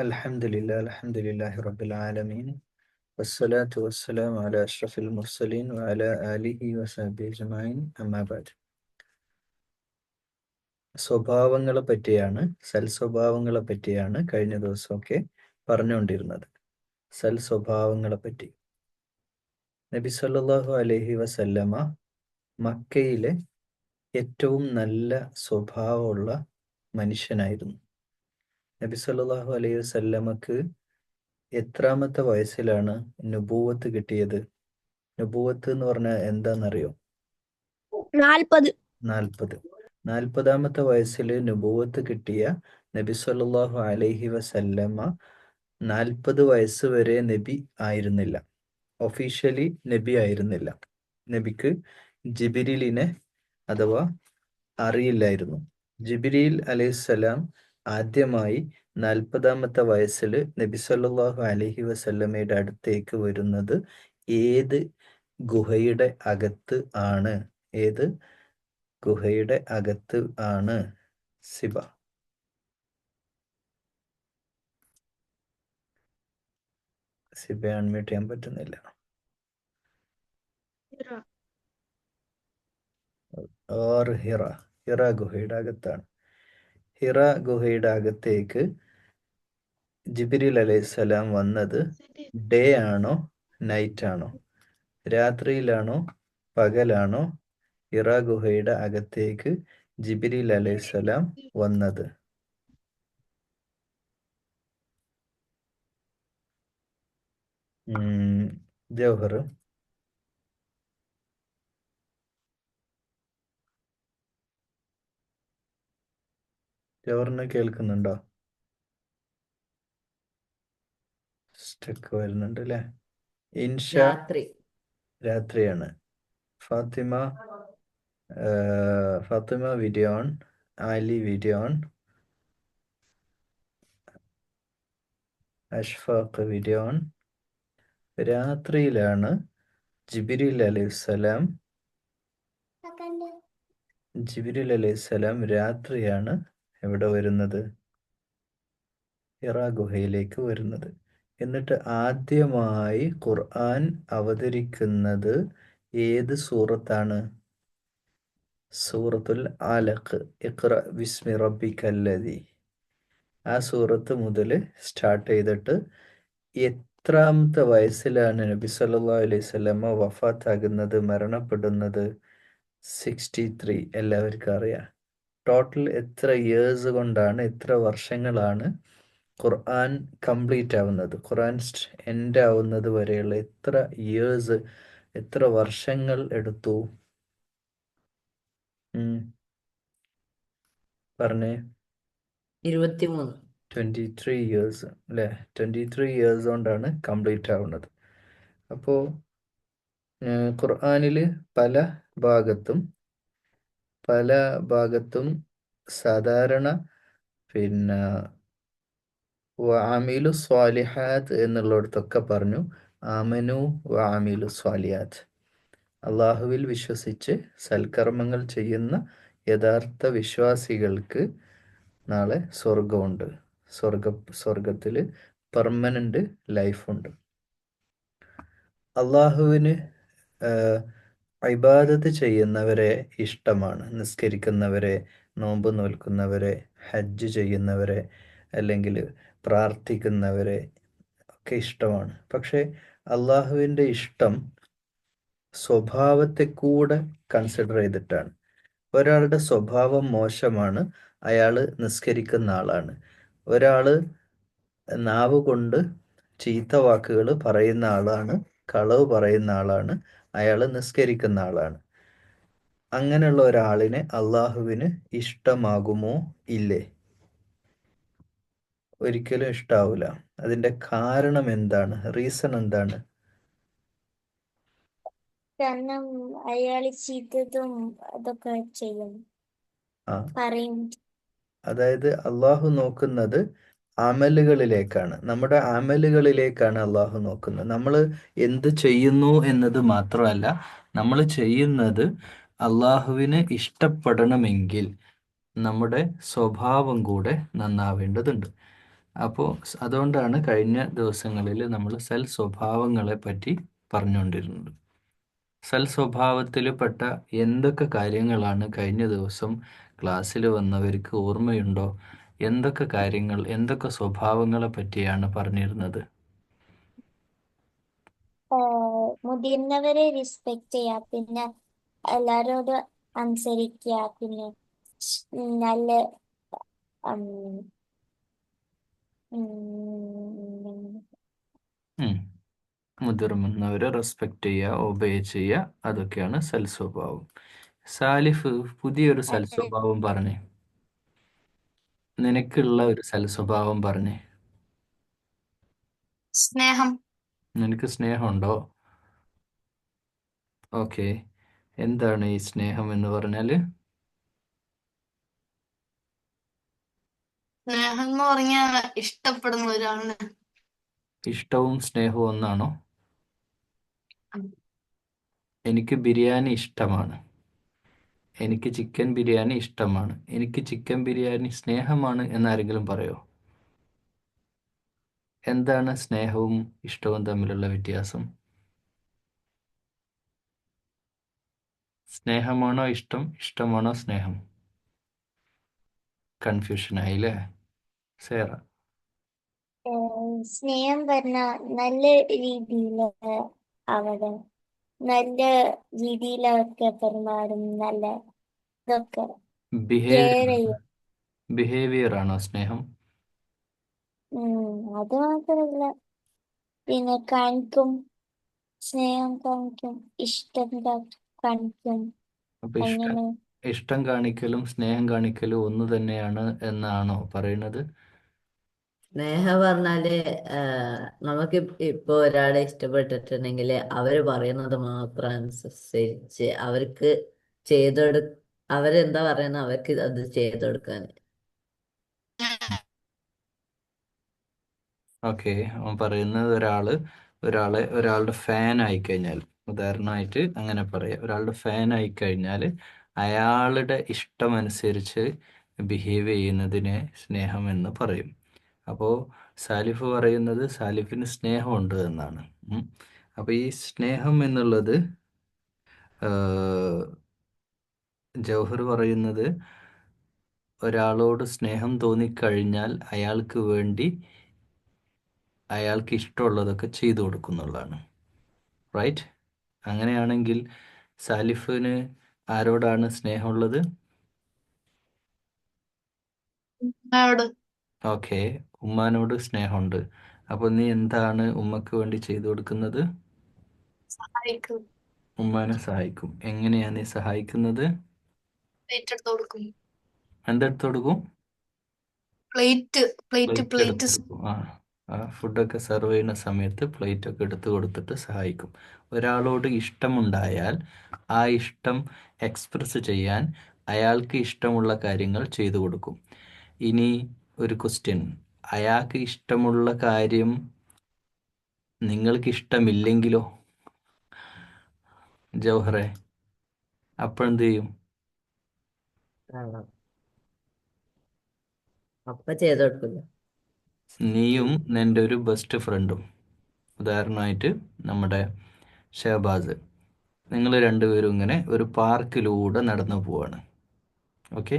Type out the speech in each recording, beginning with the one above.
الحمد لله الحمد لله رب العالمين والصلاة والسلام على أشرف المرسلين وعلى آله وصحبه أجمعين أما بعد സ്വഭാവങ്ങളെ പറ്റിയാണ് സൽസ്വഭാവങ്ങളെ പറ്റിയാണ് കഴിഞ്ഞ ദിവസമൊക്കെ പറഞ്ഞുകൊണ്ടിരുന്നത് സൽസ്വഭാവങ്ങളെ പറ്റി നബി സല്ലല്ലാഹു അലൈഹി വസല്ലമ മക്കയിലെ ഏറ്റവും നല്ല സ്വഭാവമുള്ള മനുഷ്യനായിരുന്നു നബി സല്ലാഹു അലൈഹി വസല്ലമക്ക് എത്രാമത്തെ വയസ്സിലാണ് നുബൂവത്ത് കിട്ടിയത്? നുബൂവത്ത് എന്ന് പറഞ്ഞാൽ എന്താണെന്നറിയോ? നാൽപ്പത്. നാൽപ്പത്. നാൽപ്പതാമത്തെ വയസ്സിൽ നുബൂവത്ത് കിട്ടിയ നബി സല്ലാഹു അലൈഹി വസല്ലമ നാൽപ്പത് വയസ്സ് വരെ നബി ആയിരുന്നില്ല. ഒഫീഷ്യലി നബി ആയിരുന്നില്ല. നബിക്ക് ജിബിരിലിനെ അഥവാ അറിയില്ലായിരുന്നു. ജിബിരിൽ അലൈഹിസ്സലാം ആദ്യമായി നാൽപ്പതാമത്തെ വയസ്സിൽ നബി സല്ലാഹു അലഹി വസല്ലമയുടെ അടുത്തേക്ക് വരുന്നത് ഏത് ഗുഹയുടെ അകത്ത് ആണ്? ഏത് ഗുഹയുടെ അകത്ത് ആണ്? സിബ സിബ അൺമ്യൂട്ട് ചെയ്യാൻ പറ്റുന്നില്ല. ഓർ ഹിറ. ഹിറ ഗുഹയുടെ അകത്താണ്. ഹിറ ഗുഹയുടെ അകത്തേക്ക് ജിബിരിൽ അലൈഹിസ്സലാം വന്നത് ഡേ ആണോ നൈറ്റ് ആണോ? രാത്രിയിലാണോ പകലാണോ? ഇറ ഗുഹയുടെ അകത്തേക്ക് ജിബിരിൽ അലൈഹിസ്സലാം വന്നത്. ഉം, ജൗഹറിനെ കേൾക്കുന്നുണ്ടോ? സ്റ്റക്ക് വരുന്നുണ്ട് അല്ലേ ഇൻഷ രാത്രി. രാത്രിയാണ്. Fathima Fathima video on Ali video on Ashfaq video on രാത്രിയിലാണ് ജിബിരിൽ അലൈഹിസ്സലാം ജിബിരിൽ അലൈഹിസ്സലാം രാത്രിയാണ് എവിടെ വരുന്നത്? ഹിറ ഗുഹയിലേക്ക് വരുന്നത്. എന്നിട്ട് ആദ്യമായി ഖുർആൻ അവതരിക്കുന്നത് ഏത് സൂറത്താണ്? സൂറത്തുൽ അലഖ്. ഇഖ്റ ബിസ്മി റബ്ബിക്കല്ലദി. ആ സൂറത്ത് മുതൽ സ്റ്റാർട്ട് ചെയ്തിട്ട് എത്രാമത്തെ വയസ്സിലാണ് നബി സല്ലാ അലൈഹി വസല്ലമ വഫാത്താകുന്നത് മരണപ്പെടുന്നത്? സിക്സ്റ്റി ത്രീ എല്ലാവർക്കും അറിയാം. ടോട്ടൽ എത്ര ഇയേഴ്സ് കൊണ്ടാണ് എത്ര വർഷങ്ങളാണ് ഖുർആൻ കംപ്ലീറ്റ് ആവുന്നത്? ഖുർആൻ എൻഡ് ആവുന്നത് വരെയുള്ള എത്ര ഇയേഴ്സ് എത്ര വർഷങ്ങൾ എടുത്തു. പറഞ്ഞേ. ഇരുപത്തിമൂന്ന്. ട്വന്റി ത്രീ ഇയേഴ്സ് അല്ലേ? ട്വന്റി ത്രീ ഇയേഴ്സ് കൊണ്ടാണ് കംപ്ലീറ്റ് ആവുന്നത്. അപ്പോ ഖുർആനിൽ പല ഭാഗത്തും പല ഭാഗത്തും സാധാരണ പിന്നെ വാമിലു സ്വാലിഹാത്ത് എന്നുള്ളിടത്തൊക്കെ പറഞ്ഞു. ആമനു വാമിലു സ്വാലിഹാത്ത്. അള്ളാഹുവിൽ വിശ്വസിച്ച് സൽക്കർമ്മങ്ങൾ ചെയ്യുന്ന യഥാർത്ഥ വിശ്വാസികൾക്ക് നാളെ സ്വർഗമുണ്ട് സ്വർഗ സ്വർഗത്തിൽ പെർമനന്റ് ലൈഫുണ്ട് അള്ളാഹുവിന് ഇബാദത്ത് ചെയ്യുന്നവരെ ഇഷ്ടമാണ്. നിസ്കരിക്കുന്നവരെ നോമ്പ് നോൽക്കുന്നവരെ ഹജ്ജ് ചെയ്യുന്നവരെ അല്ലെങ്കിൽ പ്രാർത്ഥിക്കുന്നവരെ ഒക്കെ ഇഷ്ടമാണ്. പക്ഷേ അള്ളാഹുവിന്റെ ഇഷ്ടം സ്വഭാവത്തെ കൂടെ കൺസിഡർ ചെയ്തിട്ടാണ്. ഒരാളുടെ സ്വഭാവം മോശമാണ് അയാൾ നിസ്കരിക്കുന്ന ആളാണ്. ഒരാൾ നാവ് കൊണ്ട് ചീത്ത വാക്കുകൾ പറയുന്ന ആളാണ് കളവ് പറയുന്ന ആളാണ്. അയാൾ നിസ്കരിക്കുന്ന ആളാണ്. അങ്ങനെയുള്ള ഒരാളിനെ അള്ളാഹുവിന് ഇഷ്ടമാകുമോ? ഇല്ലേ? ഒരിക്കലും ഇഷ്ടാവൂല. അതിന്റെ കാരണം എന്താണ്? റീസൺ എന്താണ്? കാരണം അയാൾ ചെയ്തതും അതൊക്കെ ചെയ്യും. അതായത് അള്ളാഹു നോക്കുന്നത് അമലുകളിലേക്കാണ്. നമ്മുടെ അമലുകളിലേക്കാണ് അള്ളാഹു നോക്കുന്നത്. നമ്മൾ എന്ത് ചെയ്യുന്നു എന്നത് മാത്രമല്ല നമ്മൾ ചെയ്യുന്നത് അള്ളാഹുവിന് ഇഷ്ടപ്പെടണമെങ്കിൽ നമ്മുടെ സ്വഭാവം കൂടെ നന്നാവേണ്ടതുണ്ട്. അപ്പോൾ അതുകൊണ്ടാണ് കഴിഞ്ഞ ദിവസങ്ങളിൽ നമ്മൾ സൽ സ്വഭാവങ്ങളെ പറ്റി പറഞ്ഞുകൊണ്ടിരുന്നത് സൽ സ്വഭാവത്തിൽ പെട്ട എന്തൊക്കെ കാര്യങ്ങളാണ് കഴിഞ്ഞ ദിവസം ക്ലാസ്സിൽ വന്നവർക്ക് ഓർമ്മയുണ്ടോ? എന്തൊക്കെ കാര്യങ്ങൾ എന്തൊക്കെ സ്വഭാവങ്ങളെ പറ്റിയാണ് പറഞ്ഞിരുന്നത്? മുതിർന്നവരെ റെസ്പെക്ട് ചെയ്യാ പിന്നെ എല്ലാരോടും അനുസരിക്കുക പിന്നെ നല്ല. മുതിർന്നവരെ റെസ്പെക്ട് ചെയ്യുക ഒബേ ചെയ്യുക അതൊക്കെയാണ് സൽസ്വഭാവം. സാലിഫ് പുതിയൊരു സൽസ്വഭാവം സ്വഭാവം പറഞ്ഞേ. നിനക്കുള്ള ഒരു സൽ സ്വഭാവം പറഞ്ഞേ. സ്നേഹം. നിനക്ക് സ്നേഹമുണ്ടോ? ഓക്കെ. എന്താണ് ഈ സ്നേഹം എന്ന് പറഞ്ഞാൽ? സ്നേഹം എന്ന് പറഞ്ഞാൽ ഇഷ്ടപ്പെടുന്ന ഒരാളിനെ. ഇഷ്ടവും സ്നേഹവും ഒന്നാണോ? എനിക്ക് ബിരിയാണി ഇഷ്ടമാണ്. എനിക്ക് ചിക്കൻ ബിരിയാണി ഇഷ്ടമാണ്. എനിക്ക് ചിക്കൻ ബിരിയാണി സ്നേഹമാണ് എന്നാരെങ്കിലും പറയോ? എന്താണ് സ്നേഹവും ഇഷ്ടവും തമ്മിലുള്ള വ്യത്യാസം? സ്നേഹമാണോ ഇഷ്ടം? ഇഷ്ടമാണോ സ്നേഹം? കൺഫ്യൂഷൻ ആയില്ലേ? സേറ. സ്നേഹം പറഞ്ഞ നല്ല രീതിയിൽ അവിടെ നല്ല രീതിയിലൊക്കെ പെരുമാറും നല്ല ഇതൊക്കെ. ബിഹേവിയർ ബിഹേവിയർ ആണോ സ്നേഹം? അത് മാത്രല്ല. പിന്നെ കാണിക്കും സ്നേഹം കാണിക്കും ഇഷ്ടം കാണിക്കും. അപ്പൊ ഇഷ്ടം അങ്ങനെ. ഇഷ്ടം കാണിക്കലും സ്നേഹം കാണിക്കലും ഒന്ന് തന്നെയാണ് എന്നാണോ പറയുന്നത്? സ്നേഹം പറഞ്ഞാൽ നമുക്ക് ഇപ്പൊ ഒരാളെ ഇഷ്ടപ്പെട്ടിട്ടുണ്ടെങ്കിൽ അവർ പറയുന്നത് മാത്രം അനുസരിച്ച് അവർക്ക് ചെയ്തെടു അവരെന്താ പറയുന്ന അവർക്ക് അത് ചെയ്തെടുക്കാൻ ഓക്കെ അവൻ പറയുന്നത് ഒരാൾ ഒരാളെ ഒരാളുടെ ഫാൻ ആയി കഴിഞ്ഞാൽ ഉദാഹരണമായിട്ട് അങ്ങനെ പറയാം. ഒരാളുടെ ഫാൻ ആയി കഴിഞ്ഞാൽ അയാളുടെ ഇഷ്ടമനുസരിച്ച് ബിഹേവ് ചെയ്യുന്നതിനെ സ്നേഹം എന്ന് പറയും. അപ്പോൾ സാലിഫ് പറയുന്നത് സാലിഫിന് സ്നേഹമുണ്ട് എന്നാണ്. അപ്പോൾ ഈ സ്നേഹം എന്നുള്ളത് ജവഹർ ജൗഹർ പറയുന്നത് ഒരാളോട് സ്നേഹം തോന്നിക്കഴിഞ്ഞാൽ അയാൾക്ക് വേണ്ടി അയാൾക്ക് ഇഷ്ടമുള്ളതൊക്കെ ചെയ്തു കൊടുക്കുന്നുള്ളതാണ് റൈറ്റ്? അങ്ങനെയാണെങ്കിൽ സാലിഫിന് ആരോടാണ് സ്നേഹമുള്ളത്? ഓക്കെ. ഉമ്മാനോട് സ്നേഹമുണ്ട്. അപ്പൊ നീ എന്താണ് ഉമ്മക്ക് വേണ്ടി ചെയ്തു കൊടുക്കുന്നത്? സഹായിക്കും. ഉമ്മാനെ സഹായിക്കും. എങ്ങനെയാണ് നീ സഹായിക്കുന്നത്? പ്ലേറ്റ് എടുത്ത് കൊടുക്കും. എന്തെടുത്ത് കൊടുക്കും? പ്ലേറ്റ് പ്ലേറ്റ് പ്ലേറ്റ് എടുത്ത് കൊടുക്കും. ആ ആ ഫുഡൊക്കെ സെർവ് ചെയ്യുന്ന സമയത്ത് പ്ലേറ്റ് ഒക്കെ എടുത്തു കൊടുത്തിട്ട് സഹായിക്കും. ഒരാളോട് ഇഷ്ടമുണ്ടായാൽ ആ ഇഷ്ടം എക്സ്പ്രസ് ചെയ്യാൻ അയാൾക്ക് ഇഷ്ടമുള്ള കാര്യങ്ങൾ ചെയ്തു കൊടുക്കും. ഇനി ഒരു ക്വസ്റ്റ്യൻ. അയാൾക്ക് ഇഷ്ടമുള്ള കാര്യം നിങ്ങൾക്ക് ഇഷ്ടമില്ലെങ്കിലോ ജൗഹറെ അപ്പോഴെന്ത് ചെയ്യും? ആഹ് അപ്പൊ ചെയ്തെടുക്കില്ല നീയും നിന്റെ ഒരു ബെസ്റ്റ് ഫ്രണ്ടും ഉദാഹരണമായിട്ട് നമ്മുടെ ഷഹബാസ്. നിങ്ങൾ രണ്ടുപേരും ഇങ്ങനെ ഒരു പാർക്കിലൂടെ നടന്നു പോവാണ്. ഓക്കെ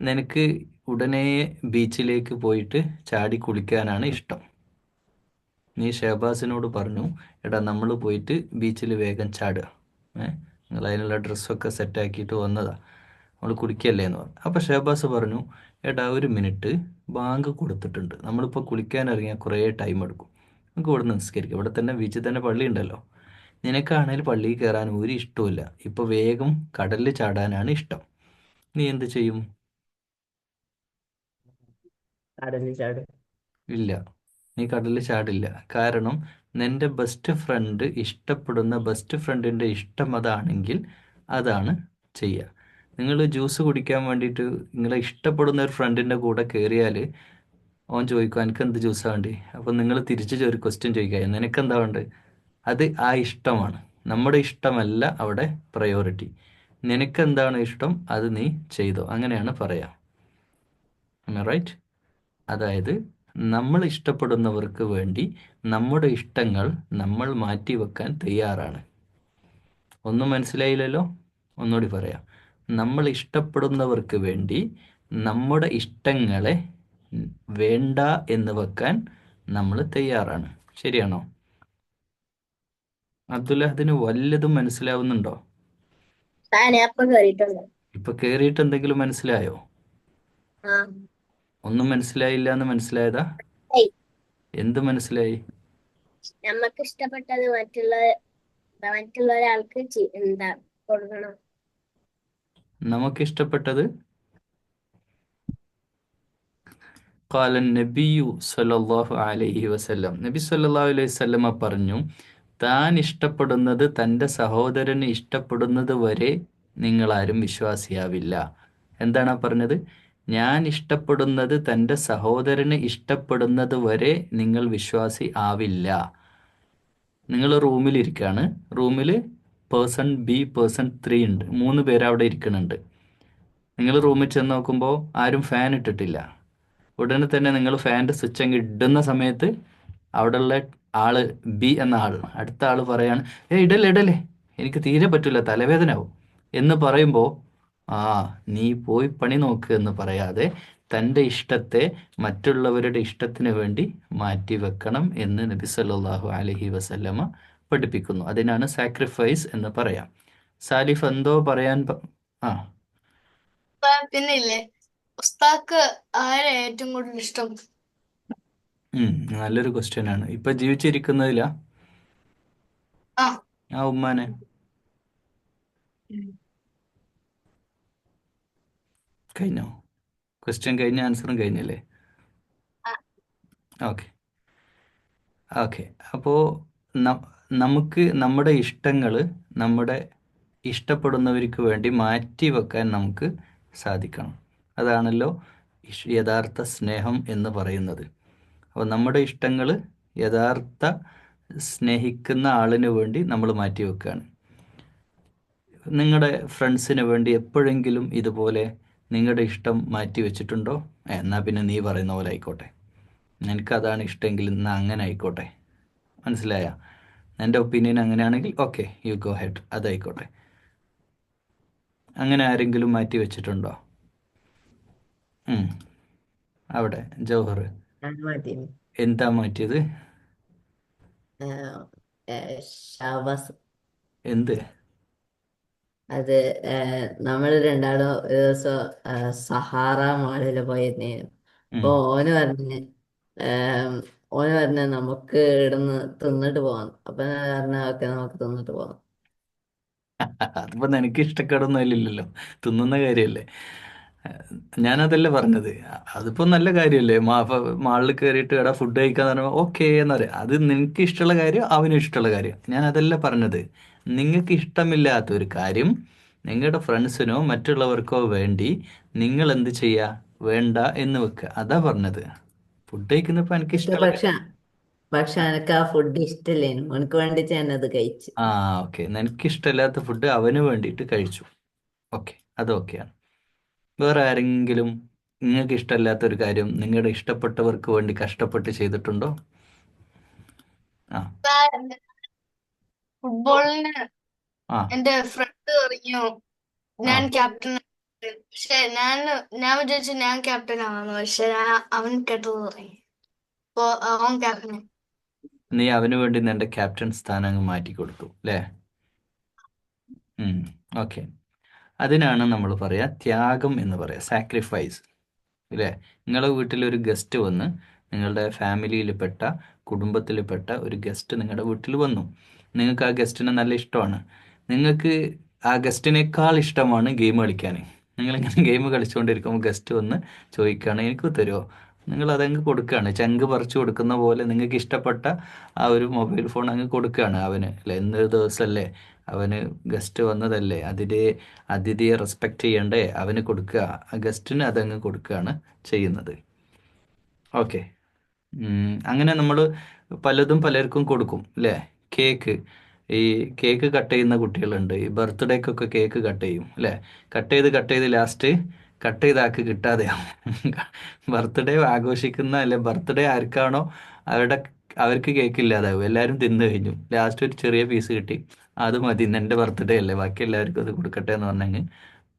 നിനക്ക് ഉടനെ ബീച്ചിലേക്ക് പോയിട്ട് ചാടി കുളിക്കാനാണ് ഇഷ്ടം. നീ ഷഹബാസിനോട് പറഞ്ഞു എടാ നമ്മൾ പോയിട്ട് ബീച്ചിൽ വേഗം ചാടുക. ഏ? നിങ്ങൾ അതിനുള്ള ഡ്രസ്സൊക്കെ സെറ്റാക്കിയിട്ട് വന്നതാ. നമ്മൾ കുളിക്കല്ലേ എന്ന് പറഞ്ഞു. അപ്പോൾ ഷഹബാസ് പറഞ്ഞു എടാ ഒരു മിനിറ്റ്. ബാങ്ക് കൊടുത്തിട്ടുണ്ട്. നമ്മളിപ്പോൾ കുളിക്കാൻ ഇറങ്ങിയാൽ കുറേ ടൈം എടുക്കും. നമുക്ക് ഇവിടെ നിസ്കരിക്കാം. ഇവിടെ തന്നെ ബീച്ചിൽ തന്നെ പള്ളി ഉണ്ടല്ലോ. നിനക്കാണെങ്കിൽ പള്ളിയിൽ കയറാൻ ഒരു ഇഷ്ടമില്ല ഇപ്പോൾ വേഗം കടലിൽ ചാടാനാണ് ഇഷ്ടം. നീ എന്ത് ചെയ്യും? ഇല്ല. നീ കടലിൽ ചാടില്ല. കാരണം നിന്റെ ബെസ്റ്റ് ഫ്രണ്ട് ഇഷ്ടപ്പെടുന്ന ബെസ്റ്റ് ഫ്രണ്ടിന്റെ ഇഷ്ടം അതാണെങ്കിൽ അതാണ് ചെയ്യുക നിങ്ങൾ ജ്യൂസ് കുടിക്കാൻ വേണ്ടിയിട്ട് നിങ്ങളെ ഇഷ്ടപ്പെടുന്ന ഒരു ഫ്രണ്ടിന്റെ കൂടെ കയറിയാൽ ഓൻ ചോദിക്കും എനിക്ക് എന്ത് ജ്യൂസാണ് വേണ്ടി? അപ്പം നിങ്ങൾ തിരിച്ച് ഒരു ക്വസ്റ്റ്യൻ ചോദിക്കുക നിനക്ക് എന്താ വേണ്ടത് അത് ആ ഇഷ്ടമാണ്. നമ്മുടെ ഇഷ്ടമല്ല അവിടെ പ്രയോറിറ്റി നിനക്ക് എന്താണ് ഇഷ്ടം? അത് നീ ചെയ്തോ. അങ്ങനെയാണ് പറയാം. റൈറ്റ് അതായത് നമ്മൾ ഇഷ്ടപ്പെടുന്നവർക്ക് വേണ്ടി നമ്മുടെ ഇഷ്ടങ്ങൾ നമ്മൾ മാറ്റിവെക്കാൻ തയ്യാറാണ്. ഒന്നും മനസ്സിലായില്ലല്ലോ? ഒന്നുകൂടി പറയാം. നമ്മൾ ഇഷ്ടപ്പെടുന്നവർക്ക് വേണ്ടി നമ്മുടെ ഇഷ്ടങ്ങളെ വേണ്ട എന്ന് വെക്കാൻ നമ്മൾ തയ്യാറാണ്. ശരിയാണോ? അബ്ദുല്ല അതിന് വല്ലതും മനസ്സിലാവുന്നുണ്ടോ? ഇപ്പൊ കേറിയിട്ട് എന്തെങ്കിലും മനസ്സിലായോ? ഒന്നും മനസ്സിലായില്ല എന്ന് മനസ്സിലായതാ ഏയ്. എന്ത് മനസ്സിലായി നമുക്ക് ഇഷ്ടപ്പെട്ടത് മറ്റുള്ള മറ്റുള്ള ഒരാൾക്ക് ചി- എന്താ കൊടുക്കണം നമുക്ക് ഇഷ്ടപ്പെട്ടത് قال النبي صلى الله عليه وسلم നബി സല്ലല്ലാഹു അലൈഹി വസല്ലമ പറഞ്ഞു താൻ ഇഷ്ടപ്പെടുന്നത് തൻ്റെ സഹോദരന് ഇഷ്ടപ്പെടുന്നത് വരെ നിങ്ങൾ ആരും വിശ്വാസിയാവില്ല എന്താണ് ആ പറഞ്ഞത് ഞാൻ ഇഷ്ടപ്പെടുന്നത് തന്റെ സഹോദരന് ഇഷ്ടപ്പെടുന്നത് വരെ നിങ്ങൾ വിശ്വാസി ആവില്ല. നിങ്ങൾ റൂമിൽ ഇരിക്കുകയാണ് റൂമിൽ പേഴ്സൺ ബി പേഴ്സൺ ത്രീ ഉണ്ട്. മൂന്ന് പേര് അവിടെ ഇരിക്കുന്നുണ്ട്. നിങ്ങൾ റൂമിൽ ചെന്ന് നോക്കുമ്പോൾ ആരും ഫാൻ ഇട്ടിട്ടില്ല. ഉടനെ തന്നെ നിങ്ങൾ ഫാന്റെ സ്വിച്ച് അങ്ങ് ഇടുന്ന സമയത്ത് അവിടെയുള്ള ആൾ ബി എന്ന ആൾ അടുത്ത ആൾ പറയാണ് ഏ ഇടല്ലേ ഇടല്ലേ. എനിക്ക് തീരെ പറ്റില്ല തലവേദന ആവും. എന്ന് പറയുമ്പോൾ ആ നീ പോയി പണി നോക്ക് എന്ന് പറയാതെ തന്റെ ഇഷ്ടത്തെ മറ്റുള്ളവരുടെ ഇഷ്ടത്തിന് വേണ്ടി മാറ്റി വെക്കണം എന്ന് നബി സല്ലാഹു അലഹി വസല്ലമ പഠിപ്പിക്കുന്നു. അതിനാണ് സാക്രിഫൈസ് എന്ന് പറയാം. സാലിഫ് എന്തോ പറയാൻ ആ. ഉസ്താദ് ഉസ്താക്ക് ആരെ ഏറ്റവും കൂടുതൽ ഇഷ്ടം? ഉം, നല്ലൊരു ക്വസ്റ്റ്യൻ ആണ്. ഇപ്പൊ ജീവിച്ചിരിക്കുന്നതിലാ? ആ. ആ ഉമ്മാനെ. കഴിഞ്ഞോ? ക്വസ്റ്റ്യൻ കഴിഞ്ഞ ആൻസറും കഴിഞ്ഞല്ലേ? ഓക്കെ ഓക്കെ അപ്പോൾ നമുക്ക് നമ്മുടെ ഇഷ്ടങ്ങൾ നമ്മുടെ ഇഷ്ടപ്പെടുന്നവർക്ക് വേണ്ടി മാറ്റി വെക്കാൻ നമുക്ക് സാധിക്കണം. അതാണല്ലോ യഥാർത്ഥ സ്നേഹം എന്ന് പറയുന്നത്. അപ്പോൾ നമ്മുടെ ഇഷ്ടങ്ങൾ യഥാർത്ഥ സ്നേഹിക്കുന്ന ആളിന് വേണ്ടി നമ്മൾ മാറ്റി വെക്കുകയാണ് നിങ്ങളുടെ ഫ്രണ്ട്സിന് വേണ്ടി എപ്പോഴെങ്കിലും ഇതുപോലെ നിങ്ങളുടെ ഇഷ്ടം മാറ്റി വെച്ചിട്ടുണ്ടോ? എന്നാൽ എന്നാ പിന്നെ നീ പറയുന്ന പോലെ ആയിക്കോട്ടെ. നിനക്കതാണ് ഇഷ്ടമെങ്കിൽ എന്നാൽ അങ്ങനെ ആയിക്കോട്ടെ. മനസ്സിലായ? എന്റെ ഒപ്പീനിയൻ അങ്ങനെയാണെങ്കിൽ ഓക്കെ യു ഗോ ഹെഡ് അതായിക്കോട്ടെ. അങ്ങനെ ആരെങ്കിലും മാറ്റി വെച്ചിട്ടുണ്ടോ. അവിടെ മാറ്റി എന്താ മാറ്റിയത്? എന്ത്? അത് നമ്മൾ രണ്ടാളും ഒരു ദിവസം ആ, സഹാറ മാളിൽ പോയിരുന്നു അപ്പൊ ഉം. ഓന് പറഞ്ഞ് ഏം, ഓന് പറഞ്ഞ് നമുക്ക് ഇവിടുന്ന് തിന്നിട്ട് പോവാം അപ്പൊ ഞാൻ പറഞ്ഞ ഓക്കെ നമുക്ക് തിന്നിട്ട് പോവാം അതിപ്പോ നിനക്ക് ഇഷ്ടക്കേടൊന്നും അതിലില്ലല്ലോ തിന്നുന്ന കാര്യമല്ലേ ഞാനതല്ലേ പറഞ്ഞത്. അതിപ്പോ നല്ല കാര്യമല്ലേ മാ മാളിൽ കയറിയിട്ട് എടാ ഫുഡ് കഴിക്കാന്ന് പറയുമ്പോൾ ഓക്കേ എന്ന് പറയാം. അത് നിനക്ക് ഇഷ്ടമുള്ള കാര്യം അവനും ഇഷ്ടമുള്ള കാര്യം. ഞാൻ അതല്ല പറഞ്ഞത്. നിങ്ങൾക്ക് ഇഷ്ടമില്ലാത്ത ഒരു കാര്യം നിങ്ങളുടെ ഫ്രണ്ട്സിനോ മറ്റുള്ളവർക്കോ വേണ്ടി നിങ്ങൾ എന്ത് ചെയ്യാ? വേണ്ട എന്ന് വെക്കുക അതാ പറഞ്ഞത്. ഫുഡ് കഴിക്കുന്നപ്പോ എനിക്ക് ഇഷ്ടമല്ല ഇഷ്ടമുള്ള പക്ഷെ പക്ഷെ എനക്ക് ആ ഫുഡ് ഇഷ്ടല്ലേനു. ഞാനത് കഴിച്ചു. ആ ഓക്കെ. നിനക്ക് ഇഷ്ടമില്ലാത്ത ഫുഡ് അവന് വേണ്ടിയിട്ട് കഴിച്ചു. ഓക്കെ. അത് ഓക്കെയാണ് വേറെ ആരെങ്കിലും നിങ്ങൾക്ക് ഇഷ്ടമില്ലാത്ത ഒരു കാര്യം നിങ്ങളുടെ ഇഷ്ടപ്പെട്ടവർക്ക് വേണ്ടി കഷ്ടപ്പെട്ട് ചെയ്തിട്ടുണ്ടോ? ആ. ഫുട്ബോളിന് എന്റെ ഫ്രണ്ട് പറഞ്ഞു ഞാൻ. ക്യാപ്റ്റൻ പക്ഷെ ഞാൻ ഞാൻ വിചാരിച്ചു ഞാൻ ക്യാപ്റ്റൻ ആവാന്ന് പക്ഷെ ഞാൻ അവൻ കേട്ടത് പറഞ്ഞു അപ്പൊ അവൻ ക്യാപ്റ്റൻ നീ അവന് വേണ്ടി നിന്റെ ക്യാപ്റ്റൻ സ്ഥാനം അങ്ങ് മാറ്റി കൊടുത്തു അല്ലേ? ഓക്കെ അതിനാണ് നമ്മൾ പറയാ ത്യാഗം എന്ന് പറയാ സാക്രിഫൈസ് അല്ലേ നിങ്ങളുടെ വീട്ടിൽ ഒരു ഗസ്റ്റ് വന്ന് നിങ്ങളുടെ ഫാമിലിയിൽപ്പെട്ട കുടുംബത്തിൽപ്പെട്ട ഒരു ഗസ്റ്റ് നിങ്ങളുടെ വീട്ടിൽ വന്നു. നിങ്ങൾക്ക് ആ ഗസ്റ്റിനെ നല്ല ഇഷ്ടമാണ്. നിങ്ങൾക്ക് ആ ഗസ്റ്റിനേക്കാൾ ഇഷ്ടമാണ് ഗെയിം കളിക്കാൻ. നിങ്ങളിങ്ങനെ ഗെയിം കളിച്ചുകൊണ്ടിരിക്കുമ്പോൾ ഗസ്റ്റ് വന്ന് ചോദിക്കുകയാണ് എനിക്ക് തരുമോ? നിങ്ങൾ അതങ്ങ് കൊടുക്കുകയാണ്. ചങ്ക് പറിച്ചു കൊടുക്കുന്ന പോലെ നിങ്ങൾക്ക് ഇഷ്ടപ്പെട്ട ആ ഒരു മൊബൈൽ ഫോൺ അങ്ങ് കൊടുക്കുകയാണ് അവന്. അല്ലെ? എന്തൊരു ദിവസമല്ലേ? അവന് ഗസ്റ്റ് വന്നതല്ലേ? അതിന്റെ അതിഥിയെ റെസ്പെക്ട് ചെയ്യണ്ടേ? അവന് കൊടുക്കുക. ആ ഗസ്റ്റിന് അതങ്ങ് കൊടുക്കുകയാണ് ചെയ്യുന്നത്. ഓക്കെ. അങ്ങനെ നമ്മൾ പലതും പലർക്കും കൊടുക്കും അല്ലേ? കേക്ക് ഈ കേക്ക് കട്ട് ചെയ്യുന്ന കുട്ടികളുണ്ട്. ഈ ബർത്ത്ഡേക്കൊക്കെ കേക്ക് കട്ട് ചെയ്യും അല്ലേ? കട്ട് ചെയ്ത് കട്ട് ചെയ്ത് ലാസ്റ്റ് കട്ട് ചെയ്ത ആൾക്ക് കിട്ടാതെയാവും ബർത്ത്ഡേ ആഘോഷിക്കുന്ന അല്ലെ ബർത്ത്ഡേ ആർക്കാണോ അവരുടെ അവർക്ക് കേക്ക് ഇല്ലാതാവും. എല്ലാവരും തിന്നു കഴിഞ്ഞു. ലാസ്റ്റ് ഒരു ചെറിയ പീസ് കിട്ടി. അത് മതി എന്റെ ബർത്ത്ഡേ അല്ലേ? ബാക്കി എല്ലാവർക്കും അത് കൊടുക്കട്ടെ എന്ന് പറഞ്ഞങ്ങ്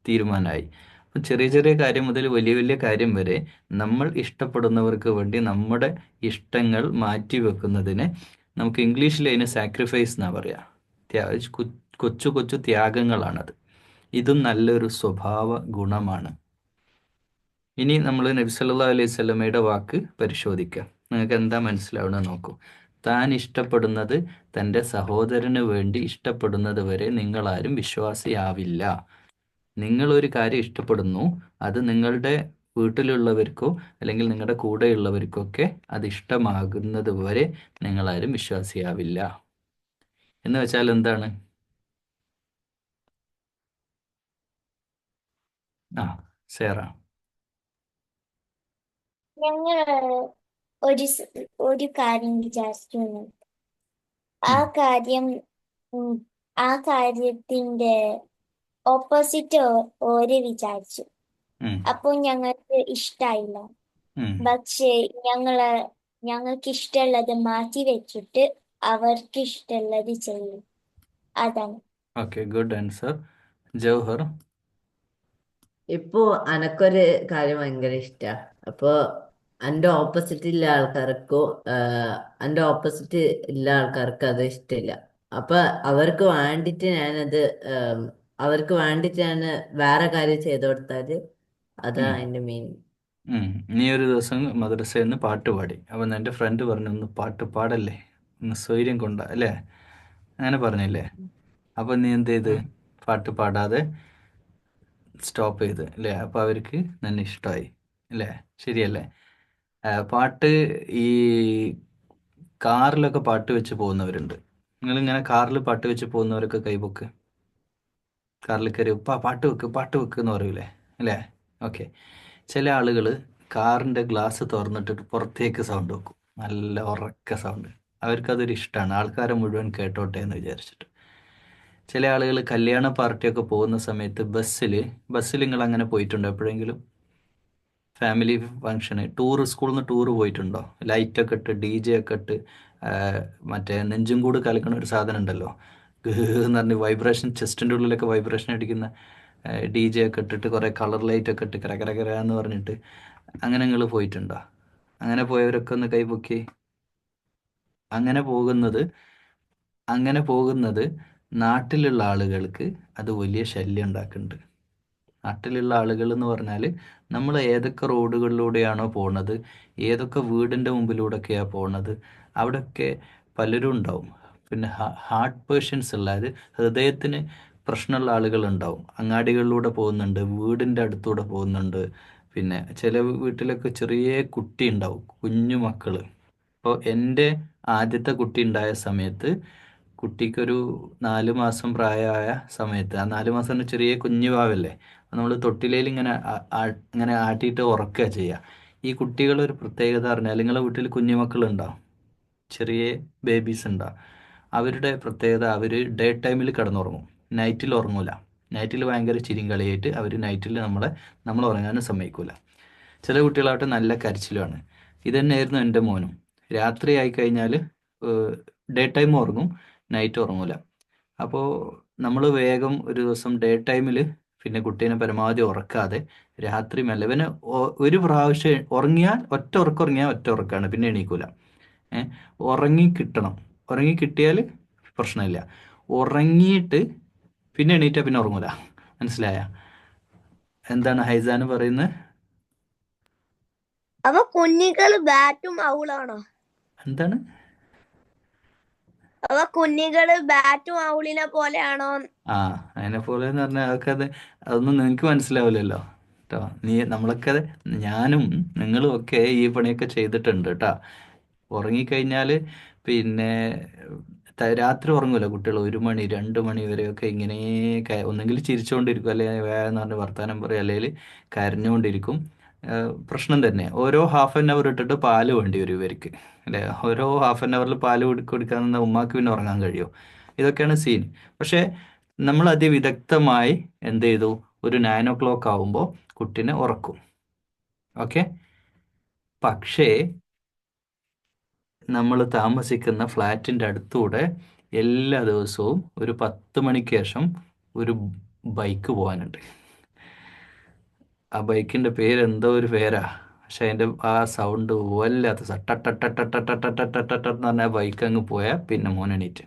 തീരുമാനമായി. അപ്പം ചെറിയ ചെറിയ കാര്യം മുതൽ വലിയ വലിയ കാര്യം വരെ നമ്മൾ ഇഷ്ടപ്പെടുന്നവർക്ക് വേണ്ടി നമ്മുടെ ഇഷ്ടങ്ങൾ മാറ്റി വെക്കുന്നതിനെ നമുക്ക് ഇംഗ്ലീഷിൽ അതിന് സാക്രിഫൈസ് എന്നാ പറയാ. ത്യാ- കു- കൊച്ചു കൊച്ചു ത്യാഗങ്ങളാണത്. ഇതും നല്ലൊരു സ്വഭാവ ഗുണമാണ്. ഇനി നമ്മൾ നബി അലൈഹി സ്വലമയുടെ വാക്ക് പരിശോധിക്കാം. നിങ്ങൾക്ക് എന്താ മനസ്സിലാവണം നോക്കൂ. താൻ ഇഷ്ടപ്പെടുന്നത് തന്റെ സഹോദരന് വേണ്ടി ഇഷ്ടപ്പെടുന്നത് വരെ നിങ്ങളാരും വിശ്വാസിയാവില്ല. നിങ്ങളൊരു കാര്യം ഇഷ്ടപ്പെടുന്നു അത് നിങ്ങളുടെ വീട്ടിലുള്ളവർക്കോ അല്ലെങ്കിൽ നിങ്ങളുടെ കൂടെയുള്ളവർക്കൊക്കെ അത് ഇഷ്ടമാകുന്നത് വരെ നിങ്ങളാരും വിശ്വാസിയാവില്ല. എന്ന് വെച്ചാൽ എന്താണ്? ആ സേറ. ഞങ്ങൾ ഒരു ഒരു കാര്യം വിചാരിച്ചു. ആ കാര്യം ആ കാര്യത്തിന്റെ ഓപ്പോസിറ്റ് ഓര് വിചാരിച്ചു. ഉം, അപ്പൊ ഞങ്ങൾക്ക് ഇഷ്ടായില്ല. പക്ഷേ ഞങ്ങൾ ഞങ്ങൾക്ക് ഇഷ്ടമുള്ളത് മാറ്റി വെച്ചിട്ട് അവർക്ക് ഇഷ്ടമുള്ളത് ചെയ്യും. അതാണ്. Okay good answer. ജൗഹർ. ഇപ്പോ അനക്കൊരു കാര്യം ഭയങ്കര ഇഷ്ടാ. അപ്പൊ എന്റെ ഓപ്പോസിറ്റ് ഉള്ള ആൾക്കാർക്കോ എന്റെ ഓപ്പോസിറ്റ് ഉള്ള ആൾക്കാർക്ക് അത് ഇഷ്ടമില്ല. അപ്പൊ അവർക്ക് വേണ്ടിട്ട് ഞാനത് അവർക്ക് വേണ്ടിട്ട് ഞാൻ വേറെ കാര്യം ചെയ്തു കൊടുത്താൽ അതാ എന്റെ അതിന്റെ മെയിൻ ഉം. നീ ഒരു ദിവസം മദ്രസയിൽ നിന്ന് പാട്ട് പാടി. അപ്പം എന്റെ ഫ്രണ്ട് പറഞ്ഞു ഒന്ന് പാട്ട് പാടല്ലേ? ഒന്ന് സ്വൈര്യം കൊണ്ട. അല്ലേ? അങ്ങനെ പറഞ്ഞില്ലേ? അപ്പം നീ എന്ത് ചെയ്ത്? പാട്ട് പാടാതെ സ്റ്റോപ്പ് ചെയ്ത്. അല്ലേ? അപ്പോൾ അവർക്ക് നന്നെ ഇഷ്ടമായി അല്ലേ? ശരിയല്ലേ? ആ, പാട്ട് ഈ കാറിലൊക്കെ പാട്ട് വെച്ച് പോകുന്നവരുണ്ട്. നിങ്ങൾ ഇങ്ങനെ കാറിൽ പാട്ട് വെച്ച് പോകുന്നവരൊക്കെ കൈപൊക്ക് കാറിൽ കയറി ഉപ്പാ പാട്ട് വെക്ക് പാട്ട് വെക്ക് എന്ന് പറയൂലേ? അല്ലേ? ഓക്കെ. ചില ആളുകൾ കാറിന്റെ ഗ്ലാസ് തുറന്നിട്ടിട്ട് പുറത്തേക്ക് സൗണ്ട് വെക്കും. നല്ല ഉറക്ക സൗണ്ട് അവർക്കതൊരു ഇഷ്ടമാണ് ആൾക്കാരെ മുഴുവൻ കേട്ടോട്ടെ എന്ന് വിചാരിച്ചിട്ട്. ചില ആളുകൾ കല്യാണ പാർട്ടിയൊക്കെ പോകുന്ന സമയത്ത് ബസ്സിൽ ബസ്സിൽ നിങ്ങൾ അങ്ങനെ പോയിട്ടുണ്ടോ എപ്പോഴെങ്കിലും? ഫാമിലി ഫങ്ഷന് ടൂർ സ്കൂളിൽ നിന്ന് ടൂർ പോയിട്ടുണ്ടോ? ലൈറ്റൊക്കെ ഇട്ട് ഡി ജെ ഒക്കെ ഇട്ട് മറ്റേ നെഞ്ചും കൂട് കലക്കണ ഒരു സാധനം ഉണ്ടല്ലോ? എന്ന് പറഞ്ഞ് വൈബ്രേഷൻ ചെസ്റ്റിന്റെ ഉള്ളിലൊക്കെ വൈബ്രേഷൻ അടിക്കുന്ന ഡി ജെ ഒക്കെ ഇട്ടിട്ട് കുറേ കളർ ലൈറ്റ് ഒക്കെ ഇട്ട് കര കര എന്ന് പറഞ്ഞിട്ട് അങ്ങനെ നിങ്ങൾ പോയിട്ടുണ്ടോ? അങ്ങനെ പോയവരൊക്കെ ഒന്ന് കൈപൊക്കി അങ്ങനെ പോകുന്നത് അങ്ങനെ പോകുന്നത് നാട്ടിലുള്ള ആളുകൾക്ക് അത് വലിയ ശല്യം ഉണ്ടാക്കുന്നുണ്ട്. നാട്ടിലുള്ള ആളുകൾ എന്ന് പറഞ്ഞാൽ നമ്മൾ ഏതൊക്കെ റോഡുകളിലൂടെയാണോ പോണത് ഏതൊക്കെ വീടിന്റെ മുമ്പിലൂടെയൊക്കെയാണ് പോണത് അവിടെയൊക്കെ പലരും ഉണ്ടാവും. പിന്നെ ഹാർട്ട് പേഷ്യൻസ് ഉള്ള അത് ഹൃദയത്തിന് പ്രശ്നമുള്ള ആളുകളുണ്ടാവും അങ്ങാടികളിലൂടെ പോകുന്നുണ്ട് വീടിന്റെ അടുത്തൂടെ പോകുന്നുണ്ട്. പിന്നെ ചില വീട്ടിലൊക്കെ ചെറിയ കുട്ടി ഉണ്ടാവും കുഞ്ഞു മക്കൾ അപ്പോൾ എന്റെ ആദ്യത്തെ കുട്ടി ഉണ്ടായ സമയത്ത് കുട്ടിക്കൊരു നാല് മാസം പ്രായമായ സമയത്ത് ആ നാല് മാസം ചെറിയ കുഞ്ഞു വാവല്ലേ നമ്മൾ തൊട്ടിലയിൽ ഇങ്ങനെ ഇങ്ങനെ ആട്ടിയിട്ട് ഉറക്കുക ചെയ്യുക ഈ കുട്ടികളൊരു പ്രത്യേകത പറഞ്ഞാൽ നിങ്ങളുടെ വീട്ടിൽ കുഞ്ഞുമക്കളുണ്ടോ ചെറിയ ബേബീസ് ഉണ്ടാവും അവരുടെ പ്രത്യേകത അവർ ഡേ ടൈമിൽ കിടന്നുറങ്ങും. നൈറ്റിൽ ഉറങ്ങൂല. നൈറ്റിൽ ഭയങ്കര ചിരിയും കളിയായിട്ട് അവർ നൈറ്റിൽ നമ്മളെ നമ്മൾ ഉറങ്ങാനും സമ്മതിക്കൂല. ചില കുട്ടികളാവട്ടെ നല്ല കരച്ചിലുമാണ്. ഇതന്നെയായിരുന്നു എന്റെ മോനും. രാത്രി ആയി കഴിഞ്ഞാൽ ഡേ ടൈം ഉറങ്ങും നൈറ്റ് ഉറങ്ങൂല. അപ്പോൾ നമ്മൾ വേഗം ഒരു ദിവസം ഡേ ടൈമിൽ പിന്നെ കുട്ടീനെ പരമാവധി ഉറക്കാതെ രാത്രി മെല്ലവന് ഒരു പ്രാവശ്യം ഉറങ്ങിയാൽ ഒറ്റ ഉറക്കം ഉറങ്ങിയാൽ ഒറ്റ ഉറക്കാണ് പിന്നെ എണീക്കൂല. ഉറങ്ങി കിട്ടണം. ഉറങ്ങി കിട്ടിയാൽ പ്രശ്നമില്ല. ഉറങ്ങിയിട്ട് പിന്നെ എണീറ്റാൽ പിന്നെ ഉറങ്ങൂല. മനസ്സിലായ? എന്താണ് ഹൈസാന് പറയുന്നത് അപ്പൊ ബാറ്റും ഔളാണോ? എന്താണ്? അപ്പൊ കുഞ്ഞികൾ ബാറ്റും ഔളിനെ പോലെയാണോ? ആ അതിനെ പോലെ എന്ന് പറഞ്ഞാൽ അതൊക്കെ അത് അതൊന്നും നിനക്ക് മനസ്സിലാവില്ലല്ലോ. കേട്ടോ നീ നമ്മളൊക്കെ ഞാനും നിങ്ങളും ഒക്കെ ഈ പണിയൊക്കെ ചെയ്തിട്ടുണ്ട് കേട്ടോ ഉറങ്ങിക്കഴിഞ്ഞാൽ പിന്നെ രാത്രി ഉറങ്ങൂല കുട്ടികൾ ഒരു മണി രണ്ട് മണി വരെയൊക്കെ ഇങ്ങനെ ഒന്നെങ്കിൽ ചിരിച്ചുകൊണ്ടിരിക്കും അല്ലെങ്കിൽ വേറെന്ന് പറഞ്ഞ് വർത്തമാനം പറയും. അല്ലെങ്കിൽ കരഞ്ഞുകൊണ്ടിരിക്കും പ്രശ്നം തന്നെ. ഓരോ ഹാഫ് ആൻ അവർ ഇട്ടിട്ട് പാൽ വേണ്ടി വരും ഇവർക്ക്. അല്ലെ ഓരോ ഹാഫ് ആൻ അവറിൽ പാൽ കുടിക്കാൻ ഉമ്മാക്ക് പിന്നെ ഉറങ്ങാൻ കഴിയും? ഇതൊക്കെയാണ് സീൻ പക്ഷേ നമ്മൾ അതിവിദഗ്ധമായി എന്ത് ചെയ്തു? ഒരു നയൻ ഓ ക്ലോക്ക് ആവുമ്പോൾ കുട്ടീനെ ഉറക്കും. ഓക്കെ പക്ഷേ നമ്മൾ താമസിക്കുന്ന ഫ്ലാറ്റിന്റെ അടുത്തൂടെ എല്ലാ ദിവസവും ഒരു പത്ത് മണിക്ക് ശേഷം ഒരു ബൈക്ക് പോകാനുണ്ട് ആ ബൈക്കിന്റെ പേര് എന്തോ ഒരു പേരാ പക്ഷെ അതിന്റെ ആ സൗണ്ട് വല്ലാത്ത ടട്ടട്ടട്ടട്ടട്ടട്ടട്ടട്ടെന്ന് പറഞ്ഞാൽ ബൈക്ക് അങ്ങ് പോയാൽ പിന്നെ മോനെണീറ്റ്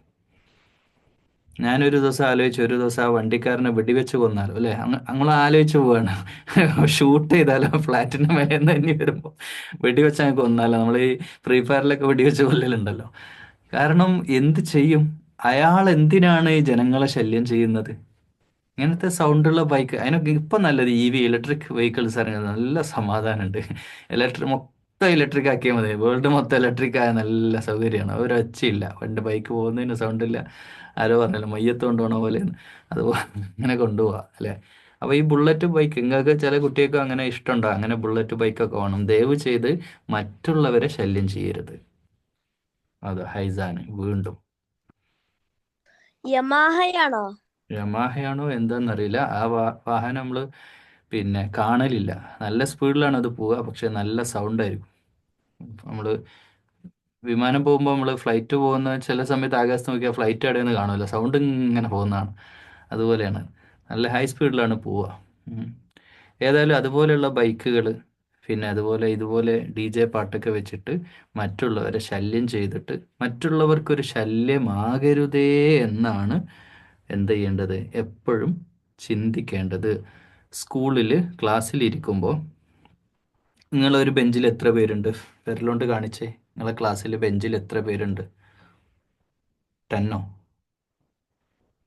ഞാനൊരു ദിവസം ആലോചിച്ചു ഒരു ദിവസം ആ വണ്ടിക്കാരനെ വെടിവെച്ച് കൊന്നാലോ അല്ലെ? നമ്മൾ ആലോചിച്ച് പോവാണ്. ഷൂട്ട് ചെയ്താലോ ഫ്ലാറ്റിന്റെ മേലെ തന്നെ വരുമ്പോൾ വെടിവെച്ച് അങ്ങ് കൊന്നാലോ നമ്മൾ ഈ ഫ്രീ ഫയറിലൊക്കെ വെടിവെച്ച് കൊല്ലലുണ്ടല്ലോ. കാരണം എന്ത് ചെയ്യും? അയാൾ എന്തിനാണ് ഈ ജനങ്ങളെ ശല്യം ചെയ്യുന്നത്? ഇങ്ങനത്തെ സൗണ്ടുള്ള ബൈക്ക് അതിനൊക്കെ ഇപ്പം നല്ലത് ഇ വി ഇലക്ട്രിക് വെഹിക്കിൾസ് ഇറങ്ങുന്നത് നല്ല സമാധാനമുണ്ട്. ഇലക്ട്രിക് മൊത്തം ഇലക്ട്രിക് ആക്കിയാൽ മതി. വേൾഡ് മൊത്തം ഇലക്ട്രിക് ആയ നല്ല സൗകര്യമാണ്. ഒരു ഒച്ചയില്ല. പണ്ട് ബൈക്ക് പോകുന്നതിന് സൗണ്ട് ഇല്ല. ആരോ പറഞ്ഞല്ലോ മയ്യത്ത് കൊണ്ടുപോകണ പോലെ അത് അങ്ങനെ കൊണ്ടുപോവാ അല്ലേ? അപ്പോൾ ഈ ബുള്ളറ്റ് ബൈക്ക് നിങ്ങൾക്ക് ചില കുട്ടികൾക്ക് അങ്ങനെ ഇഷ്ടമുണ്ടോ? അങ്ങനെ ബുള്ളറ്റ് ബൈക്കൊക്കെ വേണം ദയവ് ചെയ്ത് മറ്റുള്ളവരെ ശല്യം ചെയ്യരുത്. അത് ഹൈസാന്. വീണ്ടും. യമാഹയാണോ? യമാഹയാണോ എന്താണെന്നറിയില്ല ആ വാ വാഹനം നമ്മൾ പിന്നെ കാണലില്ല. നല്ല സ്പീഡിലാണ് അത് പോവുക. പക്ഷെ നല്ല സൗണ്ട് ആയിരിക്കും. നമ്മൾ വിമാനം പോകുമ്പോൾ നമ്മൾ ഫ്ലൈറ്റ് പോകുന്ന ചില സമയത്ത് ആകാശത്ത് നോക്കിയാൽ ഫ്ലൈറ്റ് അടയെന്ന് കാണുമല്ലോ സൗണ്ട് ഇങ്ങനെ പോകുന്നതാണ്. അതുപോലെയാണ്. നല്ല ഹൈ സ്പീഡിലാണ് പോവുക ഏതായാലും അതുപോലെയുള്ള ബൈക്കുകൾ പിന്നെ അതുപോലെ ഇതുപോലെ ഡി ജെ പാട്ടൊക്കെ വെച്ചിട്ട് മറ്റുള്ളവരെ ശല്യം ചെയ്തിട്ട് മറ്റുള്ളവർക്കൊരു ശല്യമാകരുതേ എന്നാണ് എന്ത് ചെയ്യേണ്ടത്? എപ്പോഴും ചിന്തിക്കേണ്ടത്. സ്കൂളിൽ ക്ലാസ്സിലിരിക്കുമ്പോൾ നിങ്ങളൊരു ബെഞ്ചിൽ എത്ര പേരുണ്ട്? വിരലുകൊണ്ട് കാണിച്ചേ. നിങ്ങളെ ക്ലാസ്സിൽ ബെഞ്ചിൽ എത്ര പേരുണ്ട്? ടെന്നോ?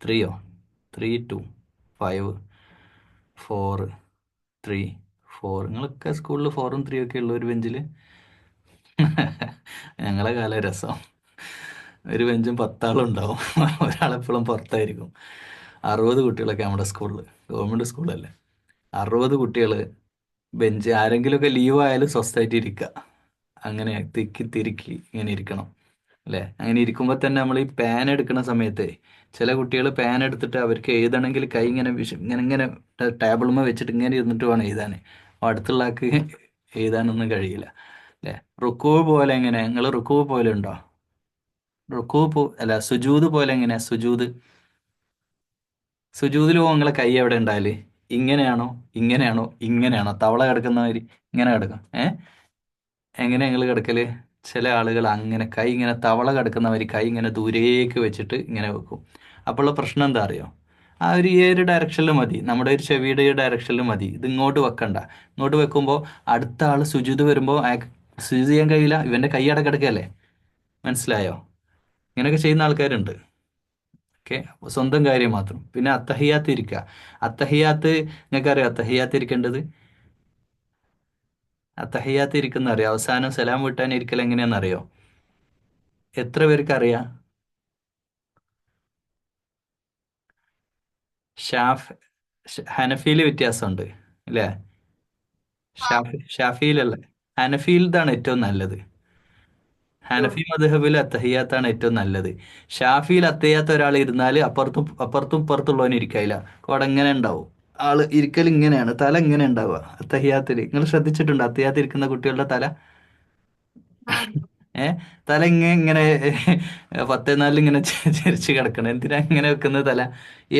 ത്രീയോ? Three two five four three four നിങ്ങളൊക്കെ സ്കൂളിൽ ഫോറും ത്രീ ഒക്കെ ഉള്ള ഒരു ബെഞ്ചിൽ ഞങ്ങളെ കാല രസം. ഒരു ബെഞ്ചും പത്താളും ഉണ്ടാവും. ഒരാളെപ്പോഴും പുറത്തായിരിക്കും. അറുപത് കുട്ടികളൊക്കെ നമ്മുടെ സ്കൂളിൽ ഗവൺമെന്റ് സ്കൂളല്ലേ. അറുപത് കുട്ടികൾ ബെഞ്ച് ആരെങ്കിലുമൊക്കെ ലീവ് ആയാലും സ്വസ്ഥമായിട്ട് ഇരിക്കുക അങ്ങനെ തിക്കി തിരുക്കി ഇങ്ങനെ ഇരിക്കണം അല്ലേ? അങ്ങനെ ഇരിക്കുമ്പോൾ തന്നെ നമ്മൾ ഈ പാൻ എടുക്കുന്ന സമയത്ത് ചില കുട്ടികൾ പാൻ എടുത്തിട്ട് അവർക്ക് എഴുതണമെങ്കിൽ കൈ ഇങ്ങനെ വിഷ ഇങ്ങനെ ഇങ്ങനെ ടേബിളുമ്മ വെച്ചിട്ട് ഇങ്ങനെ ഇരുന്നിട്ട് വേണം എഴുതാൻ അപ്പോൾ അടുത്തുള്ള ആൾക്ക് എഴുതാനൊന്നും കഴിയില്ല അല്ലേ? റുക്കൂ പോലെ എങ്ങനെ? നിങ്ങൾ റുക്കൂ പോലെ ഉണ്ടോ? റുക്കൂ പോ അല്ല സുജൂത് പോലെ എങ്ങനെയാ? സുജൂത്. സുജൂതിൽ പോകുമ്പോൾ നിങ്ങളെ കൈ എവിടെ ഉണ്ടായാൽ ഇങ്ങനെയാണോ? ഇങ്ങനെയാണോ? ഇങ്ങനെയാണോ? തവള കിടക്കുന്ന മാതിരി ഇങ്ങനെ കിടക്കും. ഏ? എങ്ങനെ ഞങ്ങൾ കിടക്കൽ? ചില ആളുകൾ അങ്ങനെ കൈ ഇങ്ങനെ തവള കിടക്കുന്ന മാതിരി കൈ ഇങ്ങനെ ദൂരേക്ക് വെച്ചിട്ട് ഇങ്ങനെ വെക്കും. അപ്പോഴുള്ള പ്രശ്നം എന്താ അറിയോ? ആ ഒരു ഈ ഒരു ഡയറക്ഷനിൽ മതി. നമ്മുടെ ഒരു ചെവിയുടെ ഈ ഡയറക്ഷനിൽ മതി. ഇത് ഇങ്ങോട്ട് വെക്കണ്ട. ഇങ്ങോട്ട് വെക്കുമ്പോൾ അടുത്ത ആൾ സുജിത് വരുമ്പോൾ അയാൾക്ക് സുജിത് ചെയ്യാൻ കഴിയില്ല. ഇവന്റെ കൈ അടക്കിടക്കല്ലേ? മനസ്സിലായോ? ഇങ്ങനെയൊക്കെ ചെയ്യുന്ന ആൾക്കാരുണ്ട്. ഓക്കെ സ്വന്തം കാര്യം മാത്രം. പിന്നെ അത്തഹിയാത്ത് ഇരിക്കുക അത്തഹിയാത്ത് നിങ്ങൾക്കറിയാം അത്തഹിയാത്ത് ഇരിക്കേണ്ടത്? അത്തഹിയാത്ത് ഇരിക്കുന്ന അറിയാം? അവസാനം സലാം വിട്ടാൻ ഇരിക്കൽ എങ്ങനെയാണെന്നറിയോ എത്ര പേർക്ക് അറിയാം? ഷാഫ് ഹനഫിയിൽ വ്യത്യാസമുണ്ട് അല്ലേ? ഷാഫി ഷാഫിയിലല്ലേ ഇതാണ് ഏറ്റവും നല്ലത്. ഹനഫി മദ്ഹബിൽ അത്തഹിയാത്താണ് ഏറ്റവും നല്ലത്. ഷാഫിയിൽ അത്തഹിയാത്ത ഒരാൾ ഇരുന്നാൽ അപ്പുറത്തും അപ്പുറത്തും ഇപ്പുറത്തുള്ളവന് ഇരിക്കില്ല കോടെ എങ്ങനെ ഉണ്ടാവും? ആൾ ഇരിക്കൽ ഇങ്ങനെയാണ്. തല ഇങ്ങനെ ഉണ്ടാവുക? അത്തഹിയാത്തിൽ. നിങ്ങൾ ശ്രദ്ധിച്ചിട്ടുണ്ട്? അത്തഹിയാത്ത് ഇരിക്കുന്ന കുട്ടികളുടെ തല? ഏ? തല ഇങ്ങനെ ഇങ്ങനെ പത്തേ നാലിൽ ഇങ്ങനെ ചരിച്ച് കിടക്കണം. എന്തിനാ ഇങ്ങനെ വെക്കുന്ന തല?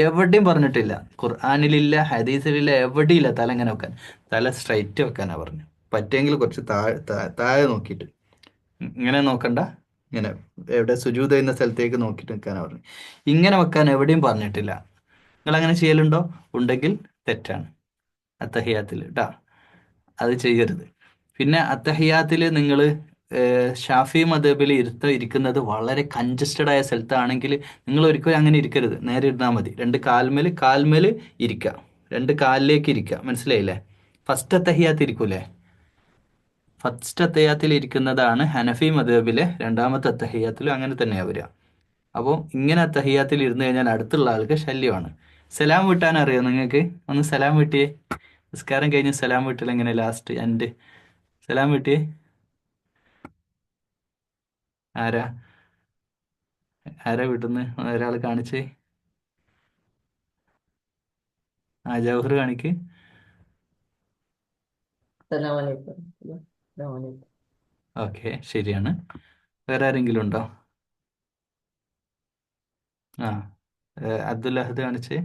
എവിടെയും പറഞ്ഞിട്ടില്ല. ഖുർആാനിലില്ല ഹദീസിലില്ല എവിടെയില്ല തല ഇങ്ങനെ വെക്കാൻ. തല സ്ട്രൈറ്റ് വെക്കാനാ പറഞ്ഞു പറ്റുമെങ്കിൽ കുറച്ച് താഴെ താഴെ നോക്കിയിട്ട്. ഇങ്ങനെ നോക്കണ്ട. ഇങ്ങനെ എവിടെ സുജൂത എന്ന സ്ഥലത്തേക്ക് നോക്കിയിട്ട് നിൽക്കാനാണ് പറഞ്ഞു. ഇങ്ങനെ വെക്കാൻ എവിടെയും പറഞ്ഞിട്ടില്ല. നിങ്ങൾ അങ്ങനെ ചെയ്യലുണ്ടോ? ഉണ്ടെങ്കിൽ തെറ്റാണ്. അത്തഹിയാത്തിൽ കേട്ടാ അത് ചെയ്യരുത്. പിന്നെ അത്തഹിയാത്തിൽ നിങ്ങൾ ഷാഫി മദബിൽ ഇരുത്ത ഇരിക്കുന്നത് വളരെ കൺജസ്റ്റഡ് ആയ സ്ഥലത്താണെങ്കിൽ നിങ്ങൾ ഒരിക്കലും അങ്ങനെ ഇരിക്കരുത്. നേരെ ഇരുന്നാൽ മതി. രണ്ട് കാൽമേൽ കാൽമേൽ ഇരിക്കുക രണ്ട് കാലിലേക്ക് ഇരിക്കുക മനസ്സിലായില്ലേ? ഫസ്റ്റ് അത്തഹിയാത്ത് ഇരിക്കൂലേ? ഫസ്റ്റ് അത്തഹ്യാത്തിൽ ഇരിക്കുന്നതാണ് ഹനഫി മദബിലെ രണ്ടാമത്തെ അത്തഹിയാത്തിലും അങ്ങനെ തന്നെയാണ് വരിക. അപ്പോൾ ഇങ്ങനെ അത്തഹ്യാത്തിൽ ഇരുന്ന് കഴിഞ്ഞാൽ അടുത്തുള്ള ആൾക്ക് ശല്യമാണ്. സലാം വിട്ടാൻ അറിയോ നിങ്ങൾക്ക്? ഒന്ന് സലാം വിട്ടിയേ. നിസ്കാരം കഴിഞ്ഞ് സലാം വിട്ടില്ല എങ്ങനെ ലാസ്റ്റ് എന്റെ സലാം വിട്ടിയേ. ആരാ? ആരാ വിട്ടുന്ന്? ഒരാൾ കാണിച്ചേ. ആ ജവഹർ കാണിക്ക്. സലാം ഓക്കെ ശരിയാണ്. വേറെ ആരെങ്കിലും ഉണ്ടോ? ആ അബ്ദുൽ അഹദ് കാണിച്ചേ?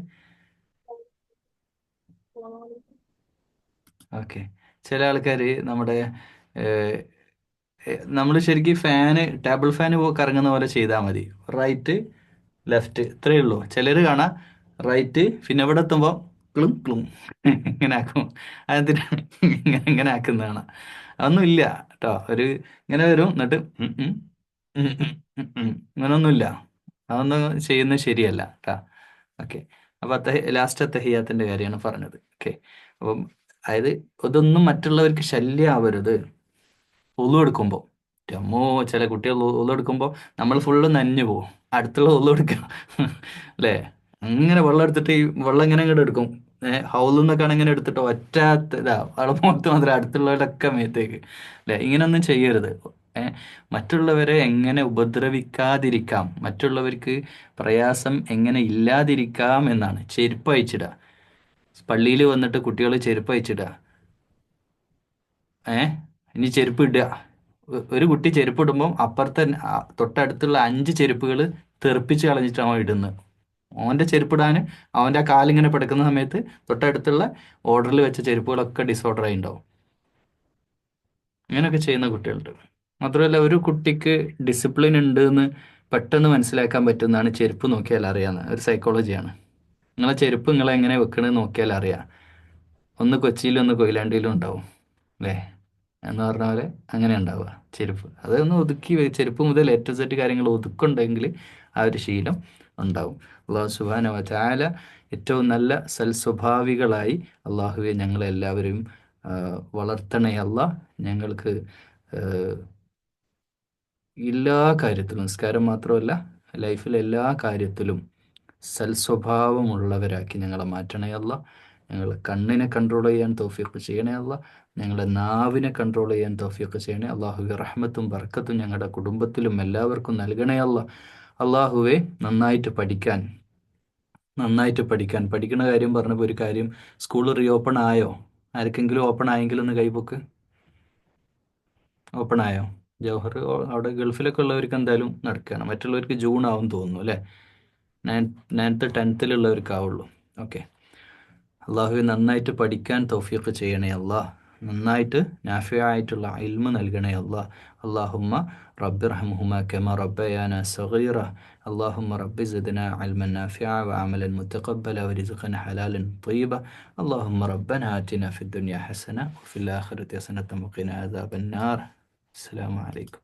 ഓക്കെ ചില ആൾക്കാർ നമ്മുടെ നമ്മൾ ശരിക്കും ഫാന് ടേബിൾ ഫാന് കറങ്ങുന്ന പോലെ ചെയ്താൽ മതി. റൈറ്റ് ലെഫ്റ്റ് ഇത്രയേ ഉള്ളൂ. ചിലർ കാണാം റൈറ്റ് പിന്നെ ഇവിടെ എത്തുമ്പോൾ ക്ലും ക്ലും ഇങ്ങനെ ആക്കും. അതിന് ഇങ്ങനെ ആക്കുന്നതാണ്. അതൊന്നും ഇല്ല കേട്ടോ. ഒരു ഇങ്ങനെ വരും എന്നിട്ട്. ഇങ്ങനൊന്നുമില്ല. അതൊന്നും ചെയ്യുന്നത് ശരിയല്ല കേട്ടോ. ഓക്കെ. അപ്പൊ അത്ത ലാസ്റ്റ് അത്തഹിയാത്തിന്റെ കാര്യമാണ് പറഞ്ഞത്. ഓക്കെ. അപ്പം അതായത് ഇതൊന്നും മറ്റുള്ളവർക്ക് ശല്യമാവരുത് ഒളു എടുക്കുമ്പോൾ ടമ്മോ ചില കുട്ടികൾ ഒളു എടുക്കുമ്പോൾ നമ്മൾ ഫുള്ള് നനഞ്ഞു പോവും. അടുത്തുള്ള ഒളു എടുക്കണം അല്ലേ? അങ്ങനെ വെള്ളം എടുത്തിട്ട് ഈ വെള്ളം ഇങ്ങനെ ഇങ്ങോട്ട് എടുക്കും. ഏഹ് ഹൗലിൽ നിന്നൊക്കെയാണ് ഇങ്ങനെ എടുത്തിട്ട് ഒറ്റ ഇതാ അവിടെ മുഖത്ത് മാത്രം അടുത്തുള്ളവരൊക്കെ മേത്തേക്ക്. അല്ലെ? ഇങ്ങനൊന്നും ചെയ്യരുത്. ഏഹ് മറ്റുള്ളവരെ എങ്ങനെ ഉപദ്രവിക്കാതിരിക്കാം? മറ്റുള്ളവർക്ക് പ്രയാസം എങ്ങനെ ഇല്ലാതിരിക്കാം എന്നാണ്. ചെരുപ്പ് അയച്ചിടുക പള്ളിയിൽ വന്നിട്ട് കുട്ടികൾ ചെരുപ്പ് അയച്ചിടുക ഏ ഇനി ചെരുപ്പ് ഇടുക. ഒരു കുട്ടി ചെരുപ്പ് ഇടുമ്പം അപ്പുറത്തെ തൊട്ടടുത്തുള്ള അഞ്ച് ചെരുപ്പുകൾ തെറിപ്പിച്ച് കളഞ്ഞിട്ടാണ് ഇടുന്നത്. അവന്റെ ചെരുപ്പിടാൻ അവന്റെ ആ കാലിങ്ങനെ പിടക്കുന്ന സമയത്ത് തൊട്ടടുത്തുള്ള ഓർഡറിൽ വെച്ച ചെരുപ്പുകളൊക്കെ ഡിസോർഡർ ആയി ഉണ്ടാവും ഇങ്ങനെയൊക്കെ ചെയ്യുന്ന കുട്ടികളുണ്ട്. മാത്രമല്ല ഒരു കുട്ടിക്ക് ഡിസിപ്ലിൻ ഉണ്ട് എന്ന് പെട്ടെന്ന് മനസ്സിലാക്കാൻ പറ്റുന്നതാണ് ചെരുപ്പ് നോക്കിയാൽ അറിയാന്ന്. ഒരു സൈക്കോളജിയാണ് നിങ്ങളെ ചെരുപ്പ് നിങ്ങളെ എങ്ങനെ വെക്കണമെന്ന് നോക്കിയാൽ അറിയാം. ഒന്ന് കൊച്ചിയിലും ഒന്ന് കൊയിലാണ്ടിയിലും ഉണ്ടാവും. അല്ലേ? എന്ന് പറഞ്ഞ പോലെ അങ്ങനെ ഉണ്ടാവുക ചെരുപ്പ്. അതൊന്ന് ഒതുക്കി ചെരുപ്പ് മുതൽ ഏറ്റവും സെറ്റ് കാര്യങ്ങൾ ഒതുക്കുണ്ടെങ്കിൽ ആ ഒരു ശീലം ഉണ്ടാവും. അള്ളാഹു സുബാന വചാല ഏറ്റവും നല്ല സൽസ്വഭാവികളായി അള്ളാഹുവെ ഞങ്ങളെല്ലാവരും വളർത്തണയല്ല ഞങ്ങൾക്ക് എല്ലാ കാര്യത്തിലും നിസ്കാരം മാത്രമല്ല ലൈഫിലെ എല്ലാ കാര്യത്തിലും സൽസ്വഭാവമുള്ളവരാക്കി ഞങ്ങളെ മാറ്റണേ അല്ല ഞങ്ങളെ കണ്ണിനെ കൺട്രോൾ ചെയ്യാൻ തോഫിയൊക്കെ ചെയ്യണേ അല്ല ഞങ്ങളുടെ നാവിനെ കൺട്രോൾ ചെയ്യാൻ തോഫിയൊക്കെ ചെയ്യണേ അള്ളാഹു റഹ്മത്തും ബർക്കത്തും ഞങ്ങളുടെ കുടുംബത്തിലും എല്ലാവർക്കും നൽകണേ അള്ളാഹുവെ നന്നായിട്ട് പഠിക്കാൻ നന്നായിട്ട് പഠിക്കാൻ. പഠിക്കുന്ന കാര്യം പറഞ്ഞപ്പോൾ ഒരു കാര്യം സ്കൂൾ റീഓപ്പൺ ആയോ? ആർക്കെങ്കിലും ഓപ്പൺ ആയെങ്കിലും ഒന്ന് കൈപൊക്ക്. ഓപ്പൺ ആയോ? ജവഹർ അവിടെ ഗൾഫിലൊക്കെ ഉള്ളവർക്ക് എന്തായാലും നടക്കുകയാണ് മറ്റുള്ളവർക്ക് ജൂൺ ആവും തോന്നുന്നു അല്ലേ? നയൻ നയൻത്ത് ടെൻത്തിലുള്ളവർക്കാവുള്ളൂ ഓക്കെ അള്ളാഹുവെ നന്നായിട്ട് പഠിക്കാൻ തൗഫീഖ് ചെയ്യണേ അല്ലാ നന്നായിട്ട് നാഫിയായിട്ടുള്ള ഇൽമ നൽകണേ അല്ലാ അള്ളാഹുമ്മ റബ്ബി റഹ്മുഹുമ കെമ റബ്ബയാന സഗീറ اللهم رب زدنا علما نافعا وعملا متقبلا ورزقا حلالا طيبا اللهم ربنا آتنا في الدنيا حسنة وفي الآخرة حسنة وقنا عذاب النار السلام عليكم